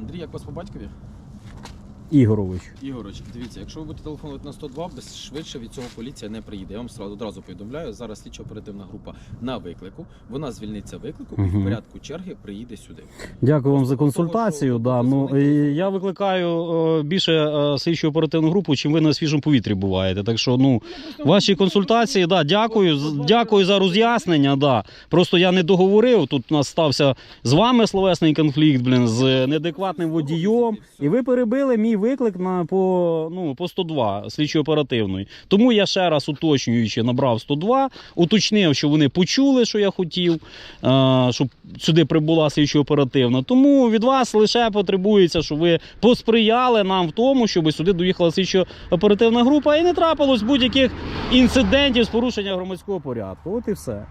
Андрій, як вас по батькові? Ігорович. Ігорович, дивіться, якщо ви будете телефонувати на 102, без швидше від цього поліція не приїде. Я вам сразу одразу повідомляю. Зараз слідчо оперативна група на виклику. Вона звільниться виклику і в порядку черги приїде сюди. Дякую вам за консультацію. Да, ну, і я викликаю е, більше е, слідчу оперативну групу, чим ви на свіжому повітрі буваєте. Так що, ну, ваші консультації, да, дякую, з- дякую за роз'яснення. Да. Просто я не договорив. Тут у нас стався з вами словесний конфлікт, блін, з неадекватним водієм. І ви перебили мій виклик на по, ну, по 102 слідчо оперативної. Тому я ще раз уточнюючи, набрав 102, уточнив, що вони почули, що я хотів, е, щоб сюди прибула слідчо оперативна. Тому від вас лише потребується, щоб ви посприяли нам в тому, щоб сюди доїхала слідчо оперативна група і не трапилось будь-яких інцидентів з порушення громадського порядку. От і все.